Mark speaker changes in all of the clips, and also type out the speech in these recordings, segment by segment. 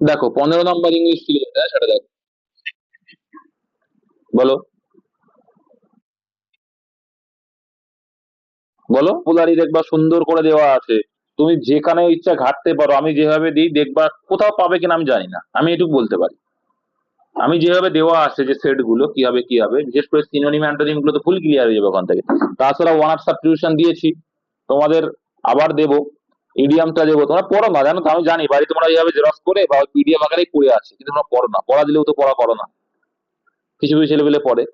Speaker 1: দেখো, পনেরো নম্বর ইংলিশ ছিল এটা সেটা দেখো। বলো। বলো। পোলারি দেখবা সুন্দর করে দেওয়া আছে। তুমি যেখানে ইচ্ছা ঘাটতে পারো। আমি যেভাবে দিই, দেখবা কোথাও পাবে কিনা আমি জানি না। আমি এটুকু বলতে পারি। আমি যেভাবে দেওয়া আছে যে সেটগুলো, কি হবে কি হবে, বিশেষ করে সিনোনিম অ্যান্টোনিমগুলো তো ফুল ক্লিয়ার হয়ে যাবে ওখান থেকে। তাছাড়া ওয়ান আপ সাবস্টিটিউশন দিয়েছি। তোমাদের আবার দেবো। ইডিয়ামটা দেবো। তোমরা পড়ো না, জানো তো, আমি জানি। বাড়ি তোমরা এইভাবে জেরক্স করে বা পিডিএফ আকারেই পড়ে আছে, কিন্তু তোমরা পড়ো না। পড়া দিলেও তো পড়া করো না। কিছু কিছু ছেলেপেলে পড়ে।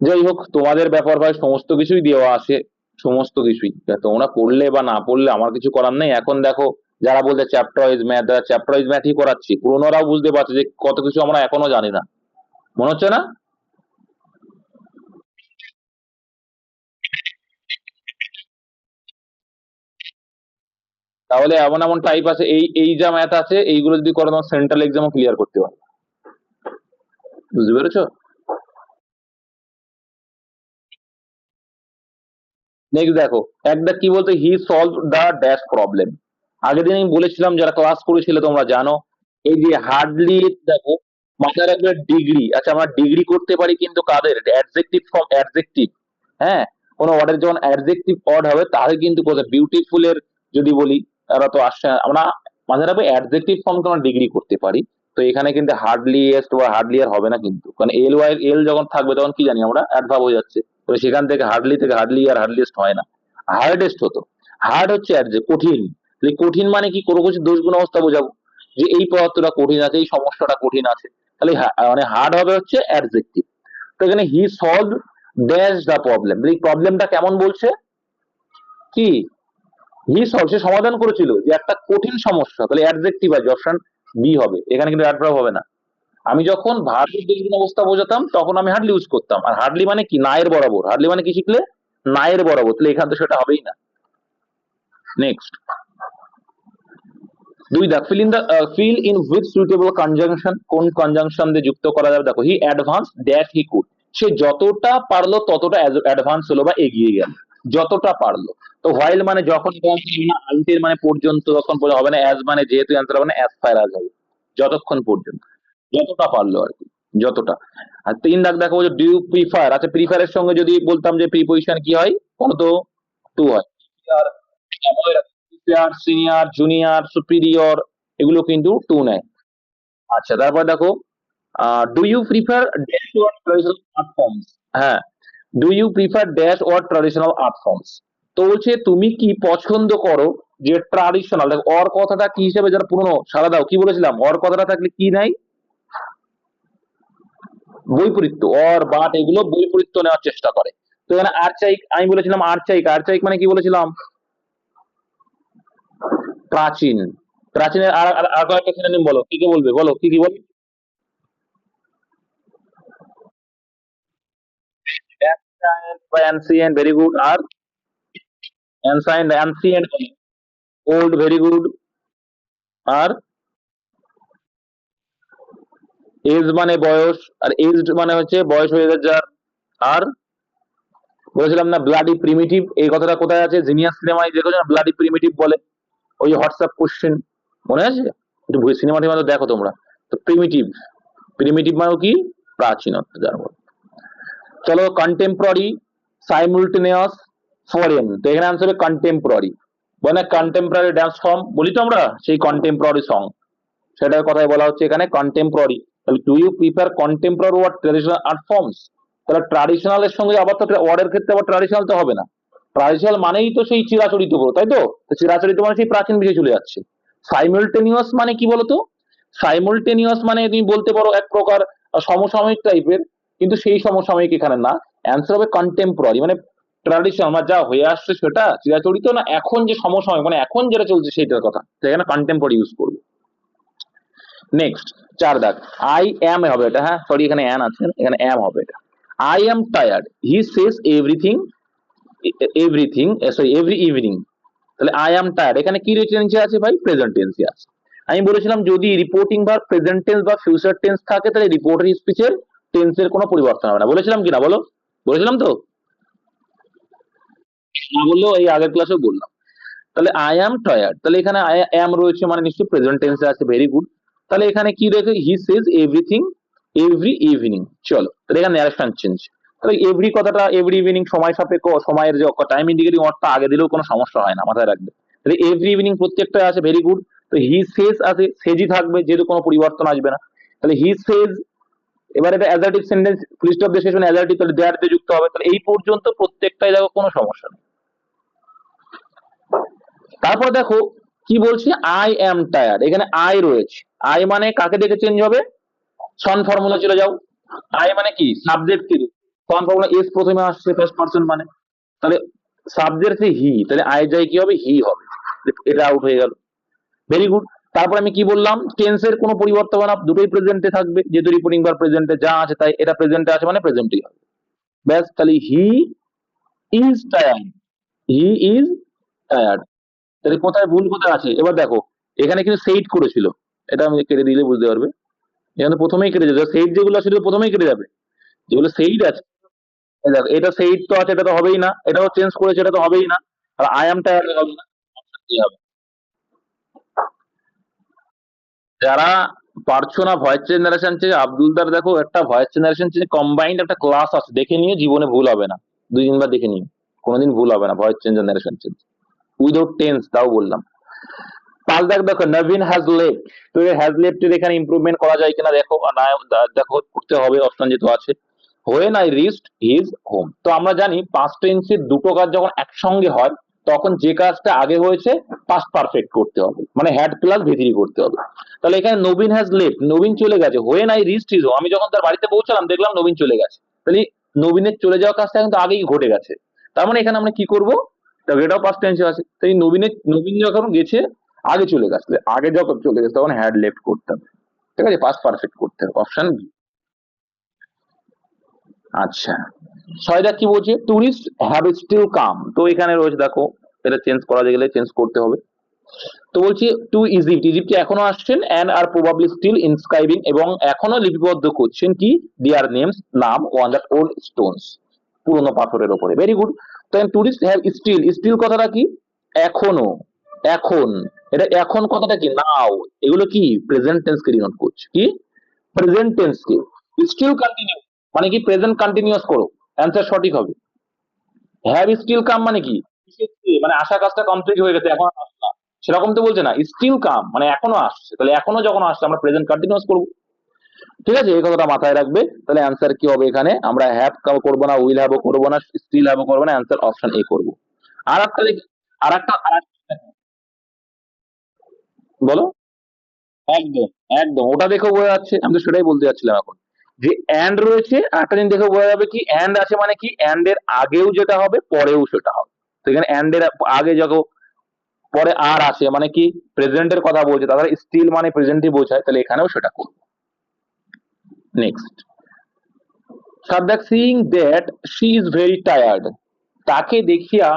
Speaker 1: যাই হোক, তোমাদের ব্যাপার ভাই, সমস্ত কিছুই দেওয়া আছে। সমস্ত কিছুই। তোমরা পড়লে বা না পড়লে আমার কিছু করার নেই। এখন দেখো, যারা বলছে চ্যাপ্টার ওয়াইজ ম্যাথ যারা চ্যাপ্টার ওয়াইজ ম্যাথই করাচ্ছি পুরোনোরাও বুঝতে পারছে যে কত কিছু আমরা এখনও জানি না। মনে হচ্ছে না? তাহলে এমন এমন টাইপ আছে, এই এই যা ম্যাথ আছে, এইগুলো যদি করো, তোমার সেন্ট্রাল এক্সামও ক্লিয়ার করতে পারবে। বুঝতে পেরেছ? নেক্সট দেখো একটা কি বলতো he solve the dash problem আগের দিন আমি বলেছিলাম, যারা ক্লাস করেছিলে, তোমরা জানো, এই যে হার্ডলি দেখো, মাথায় রাখবে ডিগ্রি আচ্ছা আমরা ডিগ্রি করতে পারি কিন্তু কাদের? অ্যাডজেক্টিভ ফর্ম অ্যাডজেক্টিভ হ্যাঁ? কোনো ওয়ার্ডের যখন অ্যাডজেক্টিভ ওয়ার্ড হবে, তাহলে কিন্তু কোথায়? বিউটিফুল এর যদি বলি তারা তো আসছে আমরা মাঝে রাখবে অ্যাডজেক্টিভ ফর্মকে আমরা ডিগ্রি করতে পারি। তো এখানে কিন্তু হার্ডলিয়েস্ট বা হার্ডলিয়ার হবে না কিন্তু। কারণ এল ওয়াই এল যখন থাকবে তখন কি জানি আমরা অ্যাডভাব হয়ে যাচ্ছে। তো সেখান থেকে হার্ডলি থেকে হার্ডলি আর হার্ডলিয়েস্ট হয় না। হার্ডেস্ট হতো। হার্ড হচ্ছে যে কঠিন। কঠিন মানে কি? কোনো কিছু দোষ গুণ অবস্থা বোঝাবো। যে এই পদার্থটা কঠিন আছে, এই সমস্যাটা কঠিন আছে। তাহলে মানে হার্ড হবে হচ্ছে অ্যাডজেক্টিভ তো এখানে he solve dash the problem প্রবলেমটা কেমন বলছে? কি? হি সলভ সে সমাধান করেছিল যে একটা কঠিন সমস্যা, তাহলে অ্যাডজেক্টিভ আছে অপশন বি হবে। এখানে কিন্তু অ্যাডভার্ব হবে না। আমি যখন ভার্বের দোষগুণ অবস্থা বোঝাতাম, তখন আমি হার্ডলি ইউজ করতাম। আর হার্ডলি মানে কি? নায়ের বরাবর। হার্ডলি মানে কি শিখলে? নায়ের বরাবর। তাহলে এখান তো সেটা হবেই না। নেক্সট দুই দেখ fill in the fill in with suitable conjunction কোন কনজাংশন দিয়ে যুক্ত করা যাবে? দেখো he advance that he could সে যতটা পারল, ততটা অ্যাডভান্স হলো বা এগিয়ে গেল। যতটা পারল। তো হোয়াইল মানে যখন আনটিল মানে পর্যন্ত তখন হবে না অ্যাজ মানে যেহেতু অ্যান্সার হবে না অ্যাজ ফায়ার আজ হবে। যতক্ষণ পর্যন্ত। যতটা পারল আর কি, যতটা। আর তিন দাগ দেখো যে ডিউ প্রিফার আচ্ছা প্রিফারের সঙ্গে যদি বলতাম যে প্রিপোজিশন কি হয়? কোনো তো টু হয়। সিনিয়র জুনিয়র সুপিরিয়র এগুলো কিন্তু টু নেয়। আচ্ছা তারপর দেখো do you prefer dash art হ্যাঁ। Do you prefer dash or traditional art forms তো বলছে, তুমি কি পছন্দ করো যে ট্রাডিশনাল অর কথাটা কি হিসেবে যারা পুরনো? সারা দাও, কি বলেছিলাম? অর কথাটা থাকলে কি নাই? বৈপরীত্য অর বাট এগুলো বৈপরীত্য নেওয়ার চেষ্টা করে। তো এখানে আর্চাইক আমি বলেছিলাম আর্চাইক আর্চাইক মানে কি বলেছিলাম? প্রাচীন। প্রাচীনের আর- আর কয়েকটা সিনোনিম বলো, কি কি বলবে? বলো, কি কি বলবে? অ্যান্সিয়েন্ট ভেরি গুড আর ancient ancient old very good আর এজ মানে বয়স, আর এজড মানে হচ্ছে বয়স হয়ে গেছে যার আর। বলেছিলাম না ব্লাডি প্রিমিটিভ এই কথাটা কোথায় আছে? জিনিয়াস সিনেমায় দেখেছ না ব্লাডি প্রিমিটিভ বলে। ওই হোয়াটসঅ্যাপ কোশ্চেন মনে আছে? একটু সিনেমা টিমা দেখো তোমরা। তো প্রিমিটিভ প্রিমিটিভ মানে কি? প্রাচীনত্ব যার বলে। চলো কন্টেম্পোরারি সাইমুলটেনিয়াস ফরেন তো এখানে আনসার হবে কন্টেম্পোরারি মানে কন্টেম্পোরারি ড্যান্স ফর্ম বলি তো আমরা সেই কন্টেম্পোরারি সং সেটার কথাই বলা হচ্ছে এখানে কন্টেম্পোরারি তাহলে do you prefer contemporary or traditional art forms তাহলে ট্রাডিশনাল এর সঙ্গে আবার তো ওয়ার্ডের ক্ষেত্রে আবার ট্রাডিশনাল তো হবে না। ট্রাডিশনাল মানেই তো সেই চিরাচরিত পুরো তাই তো? চিরাচরিত মানে সেই প্রাচীন বিষয় চলে যাচ্ছে। সাইমুলটেনিয়াস মানে কি বলতো সাইমুলটেনিয়াস মানে তুমি বলতে পারো এক প্রকার সমসাময়িক টাইপের কিন্তু সেই সমসাময়িক এখানে না। অ্যান্সার হবে কন্টেম্পোরারি মানে ট্রাডিশনাল মানে যা হয়ে আসছে সেটা চিরাচরিত না এখন যে সমসাময়িক মানে এখন যেটা চলছে সেটার কথা। সেখানে কন্টেম্পোরারি ইউজ করব। নেক্সট চার দাগ। আই অ্যাম হবে এটা হ্যাঁ? সরি এখানে অ্যান আছে, এখানে অ্যাম হবে এটা। I am tired he says everything everything sorry every evening তাহলে আই অ্যাম টায়ার্ড এখানে কি টেন্সে আছে ভাই? প্রেজেন্ট টেন্সে আছে। আমি বলেছিলাম যদি রিপোর্টিং বা প্রেজেন্ট টেন্স বা ফিউচার টেন্স থাকে, তাহলে রিপোর্টার স্পিচের টেন্সের কোনো পরিবর্তন হবে না। বলেছিলাম কি না বলো? বলেছিলাম তো? না বললেও এই আগের ক্লাসেও বললাম। তাহলে আই অ্যাম টায়ার্ড তাহলে এখানে আই অ্যাম রয়েছে মানে নিশ্চয়ই প্রেজেন্ট টেন্সে আছে ভেরি গুড তাহলে এখানে কি রয়েছে he says everything every evening চলো, তাহলে এখানে ন্যারেশন চেঞ্জ তাহলে এভরি কথাটা এভরি ইভিনিং সময় সাপেক্ষ, সময়ের যে টাইম ইন্ডিকেটিং অর্থ আগে দিলেও কোনো সমস্যা হয় না, মাথায় রাখবে। তাহলে এভরি ইভিনিং প্রত্যেকটা আছে ভেরি গুড তো হি সেজ আছে সেজই থাকবে, যেহেতু কোনো পরিবর্তন আসবে না। তাহলে হি সেজ এবার এটা অ্যাজার্টিভ সেন্টেন্স দিয়ে শেষ মানে অ্যাজার্টিভ তাহলে দেয়ার দিয়ে যুক্ত হবে, তাহলে এই পর্যন্ত প্রত্যেকটাই দেখো কোনো সমস্যা নেই। তারপর দেখো, কি বলছি? আই অ্যাম টায়ার্ড এখানে আই রয়েছে। আই মানে কাকে দেখে চেঞ্জ হবে? সন ফর্মুলা চলে যাও। আই মানে কি? সাবজেক্ট কি। সন ফর্মুলা এস প্রথমে আসছে ফার্স্ট পারসন মানে। তাহলে সাবজেক্ট হি তাহলে আই যাই কি হবে? হি হবে। এটা আউট হয়ে গেল। ভেরি গুড তারপর আমি কি বললাম? টেন্সের কোনো পরিবর্তন না, দুটোই প্রেজেন্টে থাকবে। যেহেতু রিপোর্টিং বার প্রেজেন্টে যা আছে তাই এটা প্রেজেন্টে আছে মানে প্রেজেন্টই হবে। ব্যাস, তাহলে he is tired he is tired তাহলে কোথায় ভুল কোথায় আছে? এবার দেখো, এখানে কিন্তু সেইট করেছিল। এটা আমি কেটে দিলে বুঝতে পারবে। এখানে প্রথমেই কেটে যাবে। সেইট যেগুলো আছে প্রথমেই কেটে যাবে। যেগুলো সেইট আছে দেখো, এটা সেইট তো আছে, এটা তো হবেই না। এটাও চেঞ্জ করেছে, এটা তো হবেই না। আর আই এম টায়ার্ড হবে না। হবে যারা পারছ না ভয়েস জেনারেশন চেঞ্জ আব্দুলদার দেখো একটা ভয়েস জেনারেশন চেঞ্জ কম্বাইন্ড একটা ক্লাস আছে। দেখে নিয়ে জীবনে ভুল হবে না। দুই তিনবার দেখে নিও। কোনোদিন ভুল হবে না voice change generation change without tense তাও বললাম। পাল দেখ দেখো নবীন হ্যাজ লেফট তো হ্যাজ লেফট এর এখানে ইমপ্রুভমেন্ট করা যায় কিনা দেখো না দেখো, করতে হবে অপশন যেহেতু আছে। When I reached his home তো আমরা জানি পাস্ট টেন্সের দুটো কাজ যখন একসঙ্গে হয় তখন যে কাজটা আগে হয়েছে পাস্ট পারফেক্ট করতে হবে। মানে হ্যাড প্লাস ভিতরি করতে হবে। তাহলে এখানে নবীন হ্যাজ লেফট নবীন চলে গেছে। হোয়েন আই রিস্ট হোম আমি যখন তার বাড়িতে পৌঁছালাম, দেখলাম নবীন চলে গেছে। তাহলে নবীনের চলে যাওয়ার কাজটা কিন্তু আগেই ঘটে গেছে। তার মানে এখানে আমরা কি করব? এটাও পাস্ট টেন্সে আছে। তো এই নবীনের, নবীন যখন গেছে, আগে চলে গেছে। আগে যখন চলে গেছে, তখন হ্যাড লেফট করতে হবে। ঠিক আছে? পাস্ট পারফেক্ট করতে হবে। অপশন বি আচ্ছা। ছয়টা কি বলছে টুরিস্ট হ্যাভ স্টিল কাম তো এখানে রয়েছে, দেখো, এটা চেঞ্জ করা গেলে চেঞ্জ করতে হবে। তো বলছি টু ইজিপ্ট ইজিপ্টে এখনও আসছেন and are probably still inscribing এবং এখনও লিপিবদ্ধ করছেন কি? দিয়ার নেমস নাম, ওয়ান দ্যাট ওল্ড স্টোনস, পুরনো পাথরের উপরে ভেরি গুড তো টুরিস্ট হ্যাভ স্টিল স্টিল কথাটা কি? এখনও, এখন। এটা এখন কথাটা কি? নাও এগুলো কি? প্রেজেন্ট টেন্স কে ডিনোট করছে। কি? প্রেজেন্ট টেন্স কে। স্টিল কন্টিনিউ মানে কি? প্রেজেন্ট কন্টিনিউয়াস করো। অ্যান্সার সঠিক হবে। হ্যাভ স্টিল কাম মানে কি? মানে আশা কাজটা কমপ্লিট হয়ে গেছে, এখন সেরকম তো বলছে না স্টিল কাম মানে এখনও আসছে। তাহলে এখনও যখন আসছে, আমরা প্রেজেন্ট কন্টিনিউয়াস করব। ঠিক আছে? এই কথাটা মাথায় রাখবে। তাহলে অ্যান্সার কি হবে এখানে? আমরা হ্যাভ কাম করব না উইল হ্যাভ করব না স্টিল হ্যাভ করব না অ্যান্সার অপশন এ করব। আর একটা দেখি আর একটা আর একটা- বলো? একদম একদম। ওটা দেখে বোঝা যাচ্ছে, আমি তো সেটাই বলতে যাচ্ছিলাম এখন। যে অ্যান্ড রয়েছে, আর একটা জিনিস দেখে বোঝা যাবে কি অ্যান্ড আছে মানে কি? অ্যান্ড এর আগেও যেটা হবে, পরেও সেটা হবে। তো এখানে অ্যান্ড এর আগে যখন পরে আর আসে মানে কি? প্রেজেন্টের কথা বলছে, তাহলে স্টিল মানে প্রেজেন্টই বোঝায়, তাহলে এখানেও সেটা করব। Next subject seeing that she is very tired তাকে দেখিয়া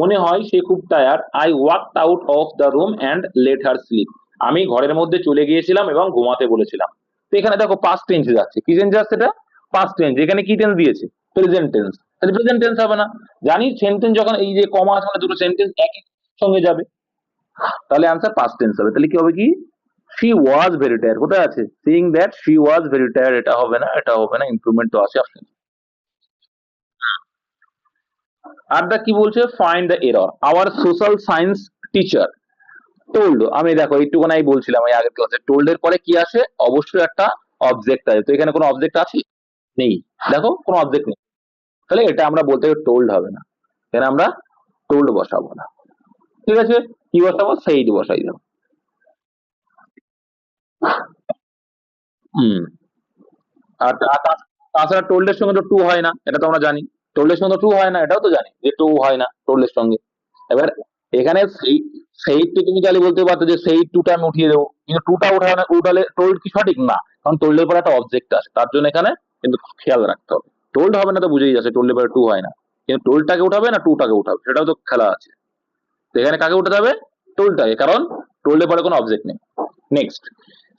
Speaker 1: মনে হয় সে খুব tired I walk out of the room and let her sleep আমি ঘরের মধ্যে চলে গিয়েছিলাম এবং ঘুমাতে বলেছিলাম। এখানে দেখো পাস্ট টেন্স যাচ্ছে। কি টেন্স যাচ্ছে এটা? পাস্ট টেন্স এখানে কি টেন্স দিয়েছে? প্রেজেন্ট টেন্স তাহলে প্রেজেন্ট টেন্স হবে না। জানি সেন্টেন্স যখন এই যে কমা আছে মানে দুটো সেন্টেন্স একই সঙ্গে যাবে। তাহলে আনসার পাস্ট টেন্স হবে। তাহলে কি হবে কি? শি ওয়াজ ভেরি টায়ার কোথায় আছে? Seeing that she was very tire এটা হবে না, এটা হবে না ইমপ্রুভমেন্ট তো আছে অপশন দা কি বলছে? Find the error our social science teacher told আমি দেখো এইটুকুন আমি বলছিলাম এই আগের ক্লাসে টোল্ড এর পরে কি আসে? অবশ্যই একটা অবজেক্ট আছে। তো এখানে কোনো অবজেক্ট আছে? নেই। দেখো, কোনো অবজেক্ট নেই। তাহলে এটা আমরা বলতে গেলে টোল্ড হবে না। এখানে আমরা টোল্ড বসাবো না। ঠিক আছে? কি বসাবো? সেইড বসাই দেবো। হুম। আর তাছাড়া টোল্ডের সঙ্গে তো টু হয় না। এটা তো আমরা জানি। টোল্ডের সঙ্গে টু হয় না। এটাও তো জানি যে টু হয় না টোল্ডের সঙ্গে। এবার এখানে সেই সেই টু তুমি তাহলে বলতে পারতো যে সেই টুটা আমি উঠিয়ে দেবো। কিন্তু টুটা উঠানো, উঠালে টোল্ড কি সঠিক? না। কারণ টোল্ডের পরে একটা অবজেক্ট আছে তার জন্য এখানে কিন্তু খেয়াল রাখতে হবে। টোল্ড হবে না তো বুঝেই যাচ্ছে টোল্ডের পরে টু হয় না। কিন্তু টোল্ডটাকে উঠাবে না টুটাকে উঠাবে? সেটাও তো খেলা আছে। তো এখানে কাকে উঠাতে হবে? টোল্ডটাকে কারণ টোল্ডের পরে কোনো অবজেক্ট নেই। Next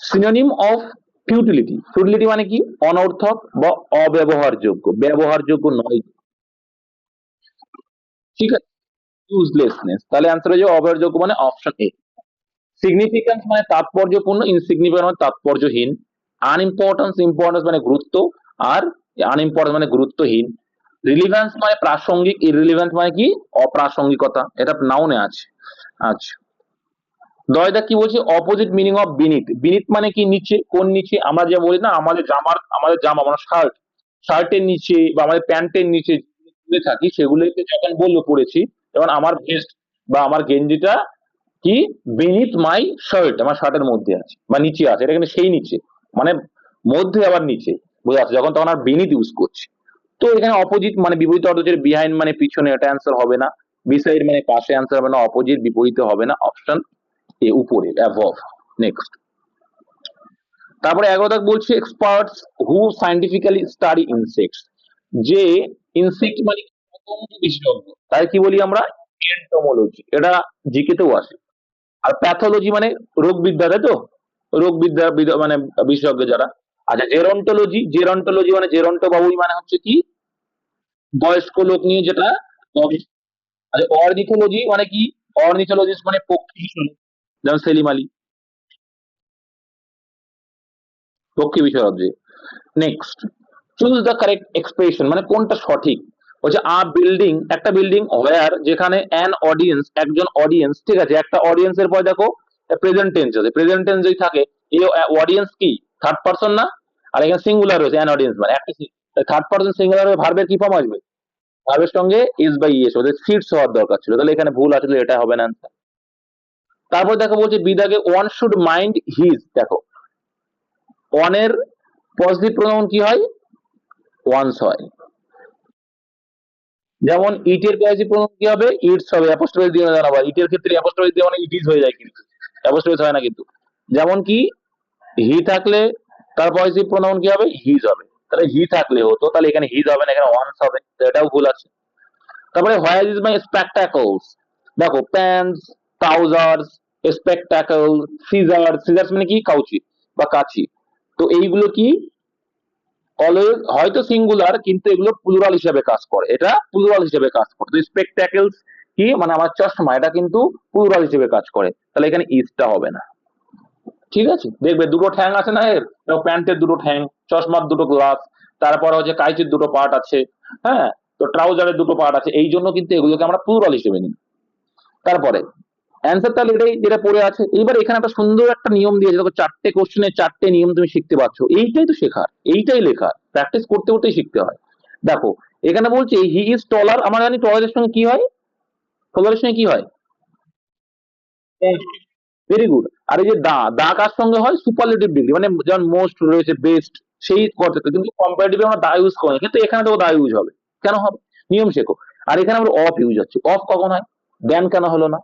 Speaker 1: synonym of futility futility মানে কি? অনর্থক বা অব্যবহারযোগ্য। ব্যবহারযোগ্য নয়। ঠিক আছে? ইউজলেসনেস তাহলে অ্যান্সার হয়ে যাবে অব্যয়যোগ্য মানে অপশন এ সিগনিফিক্যান্স মানে তাৎপর্যপূর্ণ ইনসিগনিফিক্যান্ট মানে তাৎপর্যহীন আনইম্পর্টেন্স ইম্পর্টেন্স মানে গুরুত্ব, আর আনইম্পর্টেন্স মানে গুরুত্বহীন। রিলিভেন্স মানে প্রাসঙ্গিক ইররিলিভেন্ট মানে কি? অপ্রাসঙ্গিকতা, এটা নাউনে আছে। আচ্ছা। দয়দা কি বলছে? অপোজিট মিনিং অফ বিনিত বিনিত মানে কি? নিচে, কোন নিচে? আমরা যে বলি না, আমাদের জামার, আমাদের জামা মানে শার্ট শার্টের নিচে বা আমাদের প্যান্টের নিচে থাকি, সেগুলোকে যখন বলল পড়েছি যেমন আমার ভেস্ট বা আমার গেঞ্জিটা কি? বিনিত মাই শার্ট আমার শার্টের মধ্যে আছে, বা নিচে আছে, এটা কিন্তু সেই নিচে মানে মধ্যে আবার নিচে বোঝা যাচ্ছে যখন তখন আর বিনিত ইউজ করছি। তো এখানে অপোজিট মানে বিপরীত অর্থ হচ্ছে বিহাইন্ড মানে পিছনে, এটা অ্যান্সার হবে না। বিসাইড মানে পাশে অ্যান্সার হবে না অপোজিট বিপরীতে হবে না অপশন এ উপরে অ্যাভভ নেক্সট তারপরে এগারো দাগ বলছে experts who scientifically study insects যে ইনসেক্ট মানে তাই কি বলি আমরা? এন্টোমোলজি এটা জিকেতেও আসে। আর প্যাথোলজি মানে রোগ বিদ্যা তাই তো? রোগ বিদ্যা মানে বিশেষজ্ঞ যারা। আচ্ছা জেরন্টোলজি জেরন্টোলজি মানে জেরন্টো বাবুই মানে হচ্ছে কি? বয়স্ক লোক নিয়ে যেটা আচ্ছা অর্নিথোলজি মানে কি? অর্নিথোলজিস্ট মানে পক্ষী যেমন সেলিম আলী। পক্ষী বিশেষজ্ঞ। Next choose the correct expression মানে কোনটা সঠিক? বলছে, আ বিল্ডিং একটা বিল্ডিং ওয়্যার যেখানে অ্যান অডিয়েন্স একজন অডিয়েন্স ঠিক আছে? একটা অডিয়েন্স এর পর দেখো প্রেজেন্ট টেন্স আছে। প্রেজেন্ট টেন্স যদি থাকে এই অডিয়েন্স কি? থার্ড পারসন না? আর এখানে সিঙ্গুলার রয়েছে অ্যান অডিয়েন্স মানে একটা থার্ড পারসন সিঙ্গুলার হয়ে ভার্বের কি ফর্ম আসবে? ভার্বের সঙ্গে ইজ বাই ইয়েস ওদের সিটস হওয়ার দরকার ছিল। তাহলে এখানে ভুল আসলে এটা হবে না। তারপর দেখো বলছে, বিদাগে ওয়ান শুড মাইন্ড হিজ দেখো। ওয়ানের পজিটিভ প্রোনাউন কি হয়? ওয়ান্স হয়। যেমন ইটের পজিটিভ প্রোনাউন কি হবে? ইটস হবে অ্যাপোস্ট্রফি দিয়ে আবার ইটের ক্ষেত্রে অ্যাপোস্ট্রফি দিয়ে মানে ইট ইজ হয়ে যায় কিন্তু। অ্যাপোস্ট্রফি হয় না কিন্তু। যেমন কি হি থাকলে তার পজিটিভ প্রোনাউন কি হবে? হিজ হবে। তাহলে হি থাকলে হতো, তাহলে এখানে হিজ হবে না, এখানে ওয়ান্স হবে। এটাও ভুল আছে। তারপরে হোয়ার ইজ মাই স্পেকটাকলস দেখো pants trousers spectacle scissor scissors মানে কি? কাউচি বা কাচি। তো এইগুলো কি? অলওয়েজ হয়তো সিঙ্গুলার কিন্তু এগুলো প্লুরাল হিসেবে কাজ করে। এটা প্লুরাল হিসেবে কাজ করে। তো স্পেকটাকেলস কি? মানে আমার চশমা, এটা কিন্তু প্লুরাল হিসেবে কাজ করে। তাহলে এখানে ইজটা হবে না। ঠিক আছে? দেখবে দুটো ঠ্যাং আছে না এর? প্যান্টের দুটো ঠ্যাং, চশমার দুটো গ্লাস তারপরে হচ্ছে কাইচের দুটো পার্ট আছে হ্যাঁ? তো ট্রাউজারের দুটো পার্ট আছে। এই জন্য কিন্তু এগুলোকে আমরা প্লুরাল হিসেবে নিই। তারপরে অ্যান্সার তাহলে এটাই যেটা পড়ে আছে। এইবার এখানে একটা সুন্দর একটা নিয়ম দিয়েছে দেখো চারটে কোশ্চেনের চারটে নিয়ম তুমি শিখতে পারছ। এইটাই তো শেখার। এইটাই লেখা প্র্যাকটিস করতে করতেই শিখতে হয়। দেখো, এখানে বলছে হি ইজ টলার আমরা জানি টলারের সঙ্গে কি হয়? টলারের সঙ্গে কি হয়? ভেরি গুড আর এই যে দা দা কার সঙ্গে হয়? সুপারলেটিভ ডিগ্রি মানে যেমন মোস্ট রয়েছে বেস্ট সেই কথাতে। কিন্তু কম্পারেটিভ আমরা দা ইউজ করি। কিন্তু এখানে তো দা ইউজ হবে। কেন হবে? নিয়ম শেখো। আর এখানে আমরা অফ ইউজ হচ্ছে। অফ কখন হয়? দেন কেন হলো না?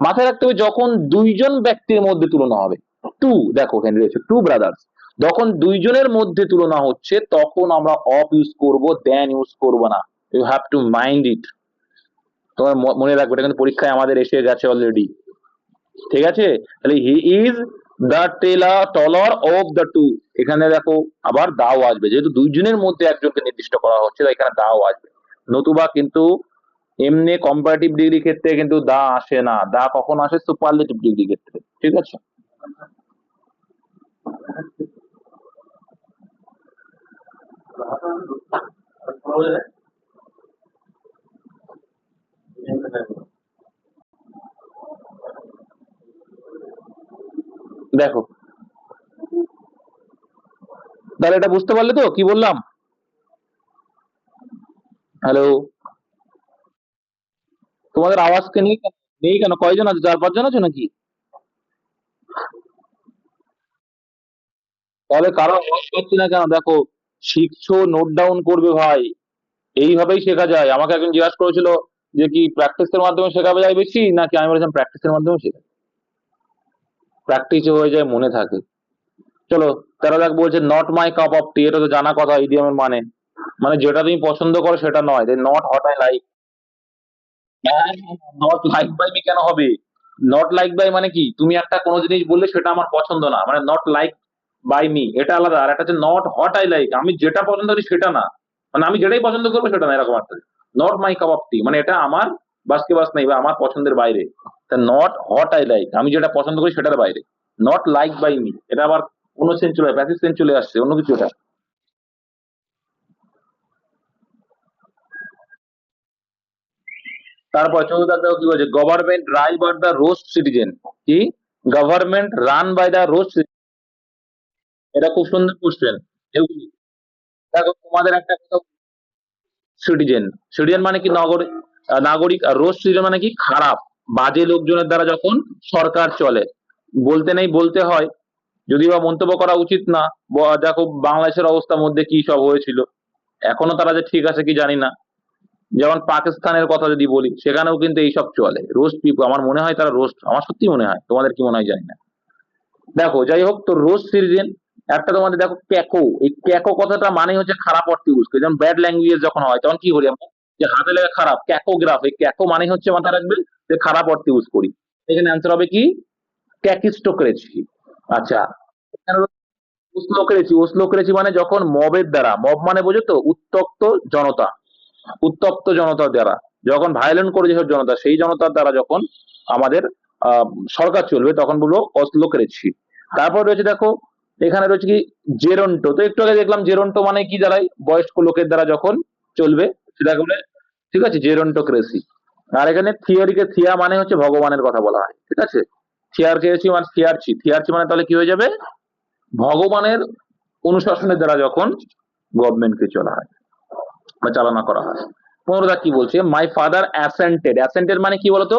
Speaker 1: মাথায় রাখতে হবে যখন দুইজন ব্যক্তির মধ্যে তুলনা হবে। টু দেখো এখানে রয়েছে টু ব্রাদার্স যখন দুইজনের মধ্যে তুলনা হচ্ছে, তখন আমরা অফ ইউজ করব দেন ইউজ করব না। You have to mind it তোমার মনে রাখবে, এটা কিন্তু পরীক্ষায় আমাদের এসে গেছে অলরেডি ঠিক আছে? তাহলে he is the teller taller of the two এখানে দেখো, আবার দাও আসবে। যেহেতু দুইজনের মধ্যে একজনকে নির্দিষ্ট করা হচ্ছে এখানে দাও আসবে। নতুবা কিন্তু এমনি কম্পারেটিভ ডিগ্রি ক্ষেত্রে কিন্তু দা আসে না। দা কখন আসে? সুপারলেটিভ ডিগ্রি ক্ষেত্রে। ঠিক আছে? দেখো। তাহলে এটা বুঝতে পারলে তো? কি বললাম? হ্যালো তোমাদের আওয়াজকে কেন? নেই কেন? কয়জন আছে? চার, পাঁচজন আছে নাকি? তাহলে কারও আওয়াজ পাচ্ছি না কেন? দেখো, শিখছো নোট ডাউন করবে ভাই। এইভাবেই শেখা যায়। আমাকে একজন জিজ্ঞাসা করেছিল যে কি প্র্যাকটিসের মাধ্যমে শেখাবে যায় বেশি? নাকি আমি বলেছিলাম প্র্যাকটিসের মাধ্যমে শেখা প্র্যাকটিস হয়ে যায়, মনে থাকে। চলো, তেরো দেখ বলছে not my cup of tea এটা তো জানা কথা ইডিয়ামের মানে। মানে যেটা তুমি পছন্দ করো সেটা নয়। Not what I like not like by me কেন হবে? নট লাইক বাই মানে কি? তুমি একটা কোনো জিনিস বললে সেটা আমার পছন্দ না। মানে নট লাইক বাই মি এটা আলাদা। আর একটা হচ্ছে নট হট আই লাইক আমি যেটা পছন্দ করি সেটা না। মানে আমি যেটাই পছন্দ করব সেটা না, এরকম একটা। Not my cup of tea মানে এটা আমার বাসকে বাস নেই বা আমার পছন্দের বাইরে। নট হট আই লাইক আমি যেটা পছন্দ করি সেটার বাইরে। নট লাইক বাই মি এটা আবার অন্য সেন্স চলে প্যাসিভ সেন্স চলে আসছে, অন্য কিছু এটা। তারপর দেখো কি বলছে government run by the roast citizen কি government run by the roast এটা খুব সুন্দর কোশ্চেন দেখো তোমাদের একটা কথা সিটিজেন সিটিজেন মানে কি নগরিক আহ, নাগরিক? আর রোস্ট সিটিজেন মানে কি? খারাপ। বাজে লোকজনের দ্বারা যখন সরকার চলে। বলতে নেই বলতে হয়। যদি বা মন্তব্য করা উচিত না। দেখো বাংলাদেশের অবস্থার মধ্যে কি সব হয়েছিল। এখনও তারা যে ঠিক আছে কি জানি না। যেমন পাকিস্তানের কথা যদি বলি, সেখানেও কিন্তু এইসব চলে। রোস্ট পিপল আমার মনে হয় তারা রোস্ট আমার সত্যি মনে হয়, তোমাদের কি মনে হয় জানি না। দেখো, যাই হোক, তো রোস্ট সিটিজেন একটা তোমাদের দেখো ক্যাকো, এই ক্যাকো কথাটা মানে হচ্ছে খারাপ অর্থে ইউজ করি যেমন ব্যাড ল্যাঙ্গুয়েজ যখন হয়, তখন কি করি আমরা? যে হাতে লেগে খারাপ ক্যাকোগ্রাফ এই ক্যাকো মানে হচ্ছে মাথা রাখবে যে খারাপ অর্থে ইউজ করি। এখানে অ্যান্সার হবে কি? ক্যাকিস্টোক্রেসি আচ্ছা ওসলোক্রেসি ওসলোক্রেসি মানে যখন মবের দ্বারা, মব মানে বোঝো তো উত্তপ্ত জনতা। উত্তপ্ত জনতার দ্বারা। যখন ভায়োলেন্ট করে যেসব জনতা, সেই জনতার দ্বারা যখন আমাদের সরকার চলবে, তখন বলব অশ্লোক্রেসি তারপর রয়েছে দেখো, এখানে রয়েছে কি, জেরন্টো। তো একটু আগে দেখলাম জেরন্টো মানে কি দাঁড়ায়? বয়স্ক লোকের দ্বারা যখন চলবে সেটাকে বলে? ঠিক আছে, জেরন্টোক্রেসি। আর এখানে থিওরিকে থিয়া মানে হচ্ছে ভগবানের কথা বলা হয়। ঠিক আছে? থিয়ার কেছি মানে থিয়ারচি থিয়ারচি মানে তাহলে কি হয়ে যাবে? ভগবানের অনুশাসনের দ্বারা যখন গভর্নমেন্টকে চলা হয়। বা চালনা করা হয়। পনেরোটা কি বলছে? মাই ফাদার অ্যাসেন্টেড অ্যাসেন্টেড মানে কি বলতো?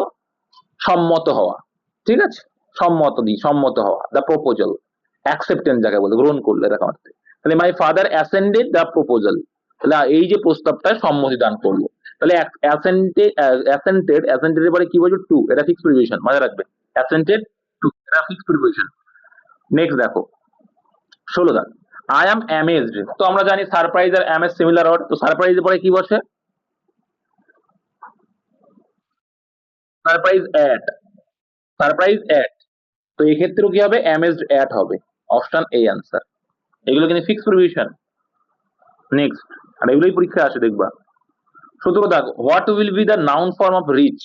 Speaker 1: সম্মত হওয়া। ঠিক আছে? সম্মত দি সম্মত হওয়া। দ্য প্রপোজাল অ্যাকসেপ্টেন্স যাকে বলে, গ্রহণ করলে এরকম অর্থে তাহলে my father ascended the proposal তাহলে এই যে প্রস্তাবটা সম্মতি দান করল। তাহলে অ্যাসেন্টেড অ্যাসেন্টেড অ্যাসেন্টেড পরে কি বলছো? টু এটা ফিক্স প্রিভিশন মনে রাখবে। অ্যাসেন্টেড টু এটা ফিক্স প্রিভিশন নেক্সট দেখো। ষোলো দাগ। আই এম অ্যামেজড তো আমরা জানি সারপ্রাইজ আর অ্যামেজ সিমিলার ওয়ার্ড তো সারপ্রাইজের পরে কি বসে? সারপ্রাইজ অ্যাট সারপ্রাইজ অ্যাট তো এক্ষেত্রেও কি হবে? অ্যামেজড অ্যাট হবে। অপশন এ অ্যান্সার এগুলো কিন্তু ফিক্স প্রিভিশন নেক্সট আর এগুলোই পরীক্ষা আসে, দেখবা। সতেরো দাগ। What will be the noun form of rich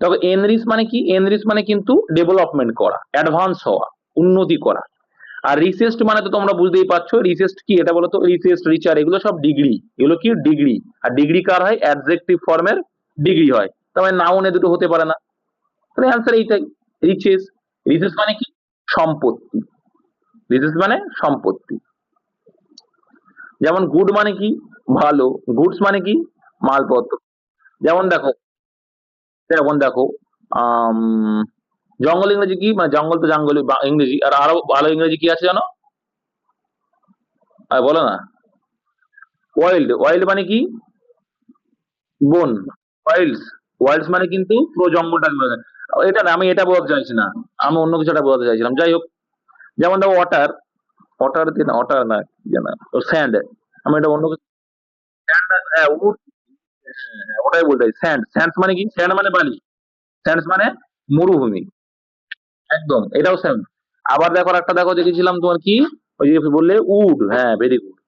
Speaker 1: দেখো এনরিচ মানে কি? এনরিচ মানে কিন্তু ডেভেলপমেন্ট করা অ্যাডভান্স হওয়া, উন্নতি করা। আর রিসেস্ট মানে তো তোমরা বুঝতেই পারছ রিসেস্ট কি এটা বলো তো? রিসেস্ট রিচার এগুলো সব ডিগ্রি এগুলো কি? ডিগ্রি আর ডিগ্রি কার হয়? অ্যাডজেক্টিভ ফর্মের ডিগ্রি হয়। মানে নাউনে দুটো হতে পারে না। তাহলে অ্যান্সার এইটাই। রিচেস রিচেস মানে কি? সম্পত্তি। রিচেস মানে সম্পত্তি। যেমন গুড মানে কি? ভালো। গুডস মানে কি? মালপত্র। যেমন দেখো যেমন দেখো জঙ্গল ইংরেজি কি? মানে জঙ্গল তো জঙ্গল ইংরেজি। আর আরও ভালো ইংরেজি কি আছে জানো? আর বলো না। ওয়াইল্ড ওয়াইল্ড মানে কি? বন। ওয়াইল্ডস ওয়াইল্ডস মানে কিন্তু পুরো জঙ্গলটাকে বোঝায় এটা না আমি এটা বোঝাতে চাইছি না। আমি অন্য কিছু একটা বোঝাতে চাইছিলাম। যাই হোক যেমন দেখো ওয়াটার ওয়াটার দিয়ে না ওয়াটার না কি যেন স্যান্ড আমি এটা অন্য কিছু হ্যাঁ, wood, হ্যাঁ, ওটাই বলতে চাই স্যান্ড স্যান্ড মানে কি? স্যান্ড মানে বালি। স্যান্ড মানে মরুভূমি। একদম, এটাও স্যান্ড আবার দেখো একটা দেখো, দেখেছিলাম তোমার কি? ওই যে বললে উড হ্যাঁ ভেরি গুড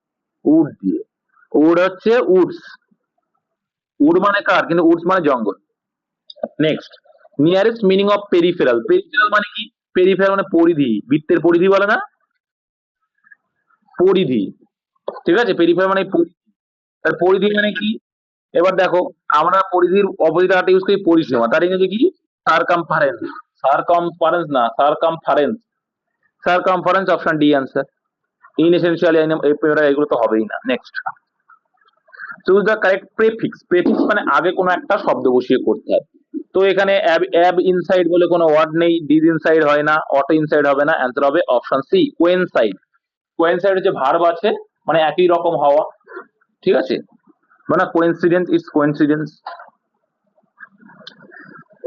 Speaker 1: উড দিয়ে। উড হচ্ছে উডস। উড মানে কার? কিন্তু উডস মানে জঙ্গল। Next nearest meaning of peripheral peripheral মানে কি? পেরিফেরাল মানে পরিধি। বৃত্তের পরিধি বলে না? পরিধি। ঠিক আছে? পেরিফেরাল মানে পরিধি। তার পরিধি মানে কি? এবার দেখো, আমরা পরিধির অপোজিট আর্ট ইউজ করি, পরিসীমা। তার ইংরেজি কি? সারকামফারেন্স সারকামফারেন্স না circumference circumference option D answer inessential এগুলো তো হবেই না। Next choose the correct prefix prefix মানে আগে কোনো একটা শব্দ বসিয়ে করতে হবে। তো এখানে অ্যাব ইনসাইড বলে কোনো ওয়ার্ড নেই ডিজ ইনসাইড হয় না অটো ইনসাইড হবে না অ্যান্সার হবে অপশন সি কোয়েনসাইড কোয়েনসাইড হচ্ছে ভার্ব আছে মানে একই রকম হওয়া। ঠিক আছে? মানে কোইন্সিডেন্স ইটস কোইন্সিডেন্স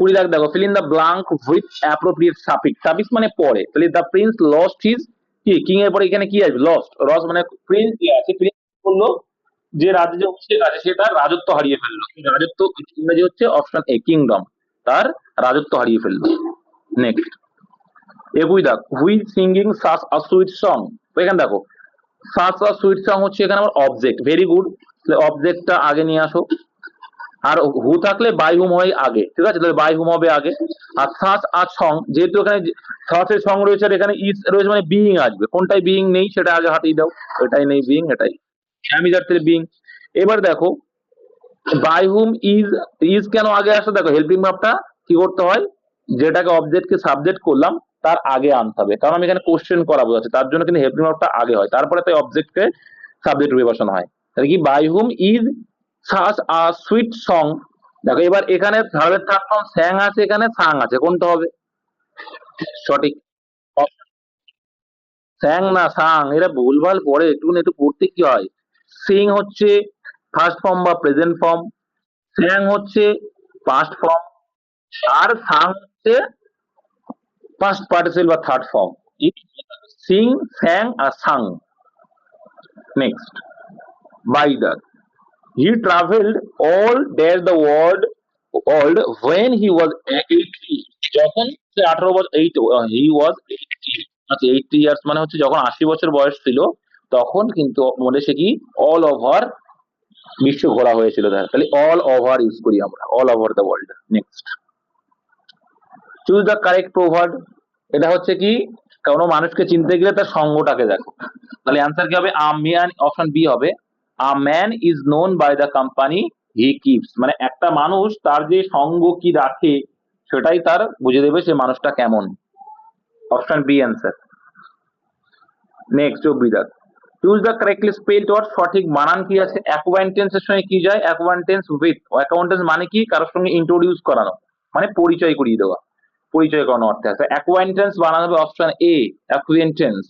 Speaker 1: কুড়ি লাখ দেখো fill in the blank with appropriate suffix suffix মানে পরে। তাহলে দ্য প্রিন্স লস্ট হিজ কি? কিং এর পরে এখানে কি আসবে? লস্ট লস মানে প্রিন্স কি আছে। প্রিন্স বলল যে রাজ্য অভিষেক আছে সে তার রাজত্ব হারিয়ে ফেলল। রাজত্ব ইংরেজি হচ্ছে অপশন এ কিংডম তার রাজত্ব হারিয়ে ফেলল। নেক্সট একুই দাগ। Who's singing sass a sweet song এখানে দেখো সাস আ সুইট সং হচ্ছে এখানে আমার অবজেক্ট ভেরি গুড অবজেক্টটা আগে নিয়ে আসো। আর হু থাকলে বাই হুম হয় আগে, ঠিক আছে? তাহলে বাই হুম হবে আগে। আর সাস আর সং, যেহেতু এখানে সাসের সং রয়েছে আর এখানে ইস রয়েছে মানে বিইং আসবে। কোনটাই বিইং নেই, সেটা আগে হাতিয়ে দাও। এটাই নেই বিইং এটাই। আমি যাচ্ছে বিইং এবার দেখো, বাই হুম ইজ ইজ কেন আগে আসে? দেখো হেল্পিং ভাবটা কি করতে হয়? যেটাকে অবজেক্টকে সাবজেক্ট করলাম, তার আগে আনতে হবে। কারণ আমি এখানে কোশ্চেন করা বোঝাচ্ছে তার জন্য কিন্তু হেল্পিং ভাবটা আগে হয়। তারপরে তাই অবজেক্টকে সাবজেক্ট রূপে হয়। তাহলে কি? By whom is sass a sweet song. দেখো, এবার এখানে ভার্বের থার্ড ফর্ম স্যাং আছে, এখানে সাং আছে, কোনটা হবে? সঠিক। স্যাং না, সাং, এরা ভুলভাল পড়ে, একটু একটু পড়তে কি হয়? সিং হচ্ছে ফার্স্ট ফর্ম বা প্রেজেন্ট ফর্ম, স্যাং হচ্ছে পাস্ট ফর্ম, আর সাং হচ্ছে পাস্ট পার্টিসিপল বা third form. Sing, sang R sung. Next, by the he traveled all dash the world world when he was 80 যখন সে আঠারো বছর এইট হি ওয়াজ আচ্ছা এইটি ইয়ার্স মানে হচ্ছে যখন আশি বছর বয়স ছিল, তখন কিন্তু মনে সে কি? অল ওভার বিশ্ব ঘোরা হয়েছিল তাহলে অল ওভার ইউজ করি আমরা। All over the world next choose the correct proverb এটা হচ্ছে কি? কোনো মানুষকে চিনতে গেলে তার সঙ্গটাকে দেখো। তাহলে অ্যান্সার কি হবে? আ ম্যান অপশন বি হবে। A man is known by the company he keeps মানে একটা মানুষ তার যে সঙ্গ কি রাখে, সেটাই তার বুঝে দেবে সে মানুষটা কেমন। Option B answer next চব্বিদার choose the correctly spelled word সঠিক বানান কি আছে অ্যাকোয়ান্টেন্সের সঙ্গে কি যায় অ্যাকোয়ান্টেন্স উইথ অ্যাকাউন্টেন্স মানে কি? কারোর সঙ্গে ইন্ট্রোডিউস করানো। মানে পরিচয় করিয়ে দেওয়া। পরিচয় করানো অর্থে আছে। অ্যাকোয়ান্টেন্স বানানো হবে অপশন এ অ্যাকুয়েন্টেন্স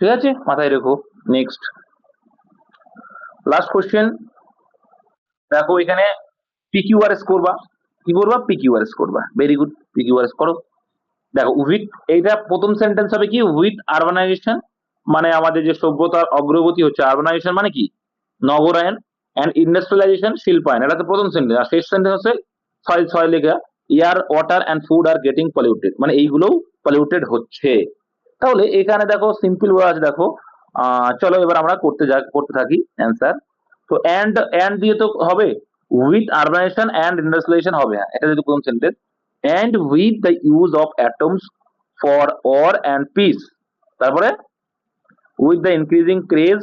Speaker 1: ঠিক আছে? মাথায় রেখো। নেক্সট লাস্ট কোশ্চেন দেখো এখানে পিকিউআরএস করবা। কি করবা? পিকিউআরএস করবা। ভেরি গুড পিকিউআরএস করো। দেখো উইথ এইটা প্রথম সেন্টেন্স হবে কি? উইথ আরবানাইজেশন মানে আমাদের যে সভ্যতার অগ্রগতি হচ্ছে। আরবানাইজেশন মানে কি? নগরায়ন অ্যান্ড ইন্ডাস্ট্রিয়ালাইজেশন শিল্পায়ন। এটা তো প্রথম সেন্টেন্স আর শেষ সেন্টেন্স হচ্ছে ছয় ছয় লেখা air water and food are getting polluted মানে এইগুলোও পলিউটেড হচ্ছে। তাহলে এখানে দেখো সিম্পল ওয়ে আছে দেখো। চলো এবার আমরা করতে যা, করতে থাকি অ্যান্সার তো অ্যান্ড অ্যান্ড দিয়ে তো হবে উইথ আরবানাইজেশন অ্যান্ড ইন্ডাস্ট্রিয়ালাইজেশন হবে হ্যাঁ এটা যদি প্রথম sentence and with the use of atoms for or and peace তারপরে with the increasing craze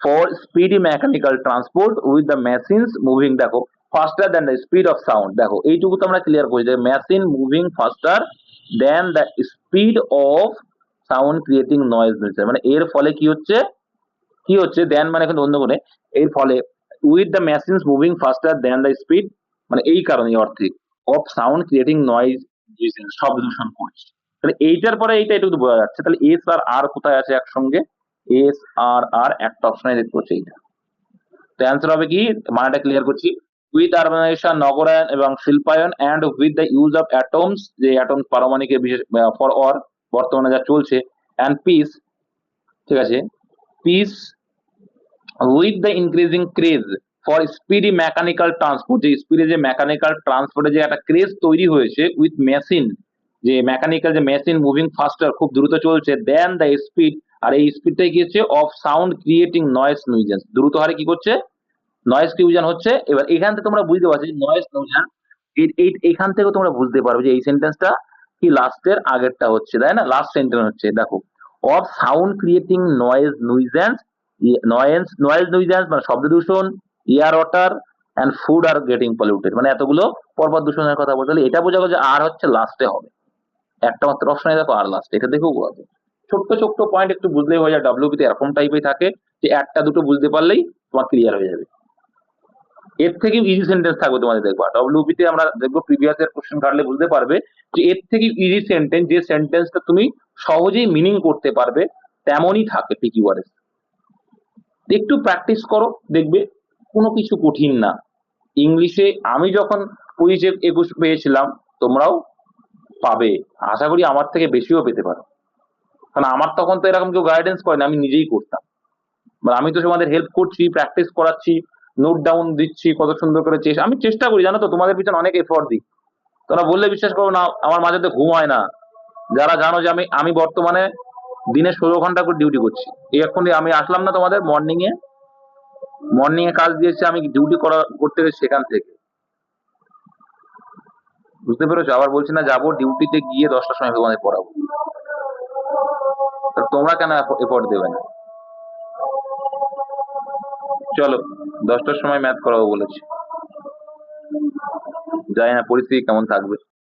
Speaker 1: for speedy mechanical transport with the machines moving দেখো faster than the speed of sound দেখো, এইটুকু তো আমরা ক্লিয়ার করি machine moving faster than the speed of sound creating noise মানে এর ফলে কি হচ্ছে? কি হচ্ছে? দেন মানে এখন অন্য করে। এর ফলে with the machines moving faster than the speed মানে এই কারণে অর্থে অফ সাউন্ড ক্রিয়েটিং নয়েজ শব্দ দূষণ করছে। তাহলে এইটার পরে এইটা একটু বোঝা যাচ্ছে। তাহলে এস আর আর কোথায় আছে একসঙ্গে? এস আর আর একটা অপশনে দেখতে পাচ্ছি এইটা। তো অ্যান্সার হবে কি? মানেটা ক্লিয়ার করছি। উইথ আরবানাইজেশন নগরায়ন এবং শিল্পায়ন and with the use of atoms যে অ্যাটমস পারমাণবিকের বিশেষ ফর অর বর্তমানে যা চলছে অ্যান্ড পিস ঠিক আছে? Peace with the increasing craze for speedy mechanical transport যে স্পিডে যে মেকানিক্যাল ট্রান্সপোর্টে যে একটা ক্রেজ তৈরি হয়েছে উইথ মেশিন যে মেকানিক্যাল যে মেশিন মুভিং ফাস্টার খুব দ্রুত চলছে দেন দ্য স্পিড আর এই স্পিডটাই কি হচ্ছে? Of sound creating noise nuisance দ্রুত হারে কি করছে? নয়েজ নিউজন হচ্ছে। এবার এখান থেকে তোমরা বুঝতে পারছ যে নয়েজ নিউজন এই এখান থেকে তোমরা বুঝতে পারবে যে এই সেন্টেন্সটা কি লাস্টের আগেরটা হচ্ছে, তাই না? লাস্ট সেন্টেন্স হচ্ছে, দেখো। Of sound creating noise nuisance noise noise nuisance মানে শব্দ দূষণ air water and food are getting polluted মানে এতগুলো পর্বত দূষণের কথা বলতে এটা বোঝা যে আর হচ্ছে লাস্টে হবে। একটা মাত্র অপশনে দেখো, আর লাস্ট এটা দেখেও ছোট্ট ছোট্ট পয়েন্ট একটু বুঝলেই হয়ে যায় ডাব্লিউপিতে এরকম টাইপের থাকে যে একটা, দুটো বুঝতে পারলেই তোমার ক্লিয়ার হয়ে যাবে। এর থেকে ইজি সেন্টেন্স থাকবে তোমাদের দেখবা। ডব্লিউপিতে আমরা দেখব প্রিভিয়াস এর কোশ্চেন কাটলে বুঝতে পারবে যে এর থেকে ইজি সেন্টেন্স যে সেন্টেন্সটা তুমি সহজেই মিনিং করতে পারবে, তেমনই থাকে পিকিউআরএস একটু প্র্যাকটিস করো, দেখবে কোনো কিছু কঠিন না। ইংলিশে আমি যখন কুড়ি একুশ পেয়েছিলাম, তোমরাও পাবে। আশা করি আমার থেকে বেশিও পেতে পারো। কারণ আমার তখন তো এরকম কেউ গাইডেন্স করে না, আমি নিজেই করতাম। মানে আমি তো তোমাদের হেল্প করছি প্র্যাকটিস করাচ্ছি নোট ডাউন দিচ্ছি, কত সুন্দর করে চেষ্টা আমি চেষ্টা করি, জানো তো, তোমাদের পিছনে অনেক এফোর্ট দিই। তোমরা বললে বিশ্বাস করো না, আমার মাঝে তো ঘুম হয় না। যারা জানো যে আমি আমি বর্তমানে দিনে ষোলো ঘণ্টা করে ডিউটি করছি। এখন আমি আসলাম না তোমাদের মর্নিং এ। মর্নিং এ কাজ দিয়েছে, আমি ডিউটি করা, করতে গেছি সেখান থেকে। বুঝতে পেরেছ? আবার বলছি না, যাব ডিউটিতে গিয়ে দশটার সময় তোমাদের পড়াবো। তোমরা কেন এফোর্ট দেবে না? চলো দশটার সময় ম্যাথ করাবো বলেছি। জানি না পরিস্থিতি কেমন থাকবে?